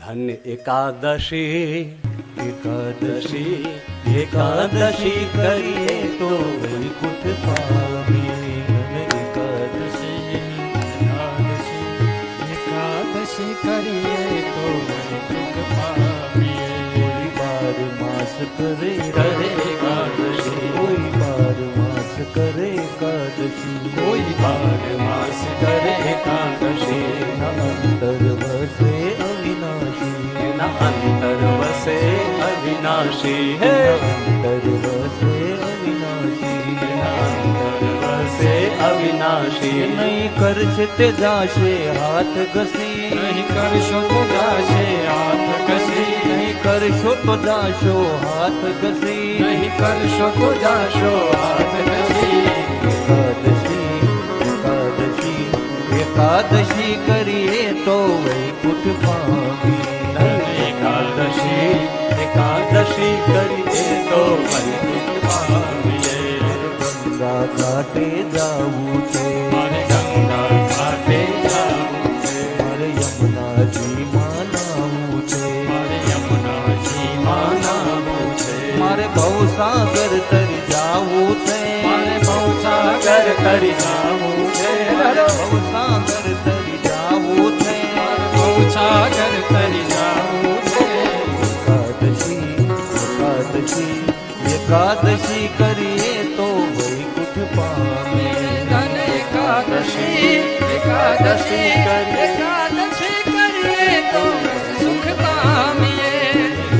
धन्य एकादशी। एकादशी एकादशी करिए तो वैकुंठ पावे। एकादशी करिए तो कोई बार मास करे करे कोई बार मास करे एकादशी। बार मास અંતર વસે અવિનાશી હે અંતર વસે અવિનાશી અંતર વસે અવિનાશી નહીં કરશે તે જાશે હાથ ઘસી નહીં કરશો તો જાશે હાથ ઘસી નહીં કરશો તો જાશો હાથ ઘસી નહીં કરશો તો જાશો હાથ ઘસી એકાદશી એકાદશી એકાદશી કરીએ તો વૈકુંઠ तो गंगा घाटे जाऊँ छे गंगा घाटे जाऊँ। छे मारे यमुना जी मानाऊँ छे मारे यमुना जी मानाऊँ छे मारे बहु सागर तर जाऊँ। मारे बहु सागर तर जाऊँ सागर तर जाऊँ छे मारे बहु सागर तर जाऊँ। એકાદશી કરીએ તો વૈકુંઠ પામે. ધન એકાદશી એકાદશી એકાદશી કરીએ તો સુખ પામીએ.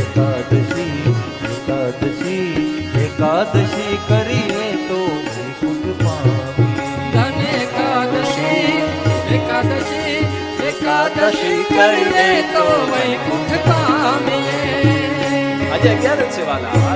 એકાદશી એકાદશી એકાદશી કરીએ તો વૈકુંઠ પામીએ. ધન એકાદશી એકાદશી એકાદશી કરીએ તો વૈકુંઠ પામીએ. આજે અગિયાર છે વાલા.